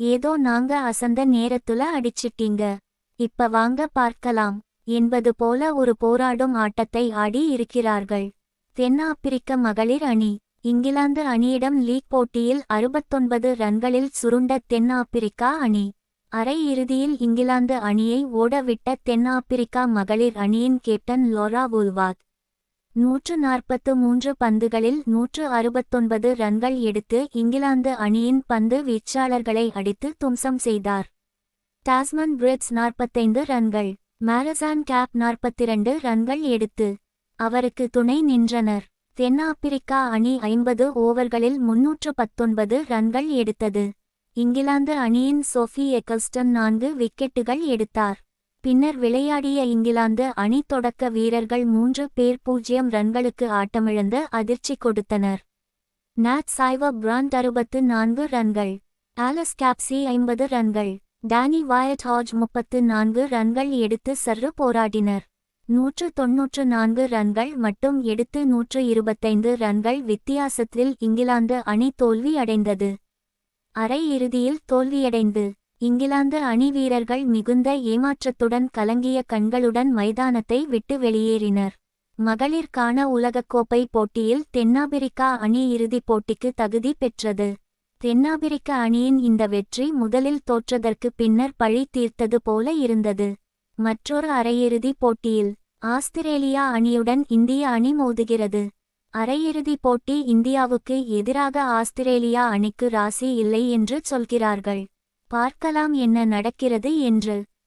ஏதோ நாங்க அசந்த நேரத்துல அடிச்சிட்டீங்க. இப்ப வாங்க பார்க்கலாம். என்பது போல ஒரு போராடும் ஆட்டத்தை ஆடி இருக்கிறார்கள். தென்னாப்பிரிக்க மகளிர் அணி இங்கிலாந்து அணியிடம் லீக் போட்டியில் அறுபத்தொன்பது ரன்களில் சுருண்ட தென்னாப்பிரிக்கா அணி. அரை இறுதியில் இங்கிலாந்து அணியை ஓடவிட்ட தென்னாப்பிரிக்கா மகளிர் அணியின் கேப்டன் லோரா உல்வாத் நூற்று நாற்பத்து மூன்று பந்துகளில் நூற்று அறுபத்தொன்பது ரன்கள் எடுத்து இங்கிலாந்து அணியின் பந்து வீச்சாளர்களை அடித்து தும்சம் செய்தார். டாஸ்மன் பிரிட்ஸ் நாற்பத்தைந்து ரன்கள் மாரசான் கேப் நாற்பத்திரண்டு ரன்கள் எடுத்து அவருக்கு துணை நின்றனர். தென்னாப்பிரிக்கா அணி ஐம்பது ஓவர்களில் முன்னூற்று பத்தொன்பது ரன்கள் எடுத்தது. இங்கிலாந்து அணியின் சோஃபி எக்கல்ஸ்டன் நான்கு விக்கெட்டுகள் எடுத்தார். பின்னர் விளையாடிய இங்கிலாந்து அணி தொடக்க வீரர்கள் மூன்று பேர் பூஜ்ஜியம் ரன்களுக்கு ஆட்டமிழந்து அதிர்ச்சி கொடுத்தனர். நாட் சாய்வ பிராண்ட் அறுபத்து நான்கு ரன்கள் ஆலஸ் கேப்சி ஐம்பது ரன்கள் டானி வாயட் ஹாஜ் முப்பத்து நான்கு ரன்கள் எடுத்து சர்று போராடினர். நூற்று தொன்னூற்று நான்கு ரன்கள் மட்டும் எடுத்து நூற்று இருபத்தைந்து ரன்கள் வித்தியாசத்தில் இங்கிலாந்து அணி தோல்வி அடைந்தது அரை இறுதியில் தோல்வியடைந்து இங்கிலாந்து அணி வீரர்கள் மிகுந்த ஏமாற்றத்துடன் கலங்கிய கண்களுடன் மைதானத்தை விட்டு வெளியேறினர். மகளிர்கான உலகக்கோப்பை போட்டியில் தென்னாப்பிரிக்கா அணி இறுதிப் போட்டிக்கு தகுதி பெற்றது. தென்னாப்பிரிக்க அணியின் இந்த வெற்றி முதலில் தோற்றதற்கு பின்னர் பழி தீர்த்தது போல இருந்தது. மற்றொரு அரையிறுதிப் போட்டியில் ஆஸ்திரேலியா அணியுடன் இந்திய அணி மோதுகிறது. அரையிறுதிப் போட்டி இந்தியாவுக்கு எதிராக ஆஸ்திரேலியா அணிக்கு ராசி இல்லை என்று சொல்கிறார்கள். பார்க்கலாம் என்ன நடக்கிறது என்று.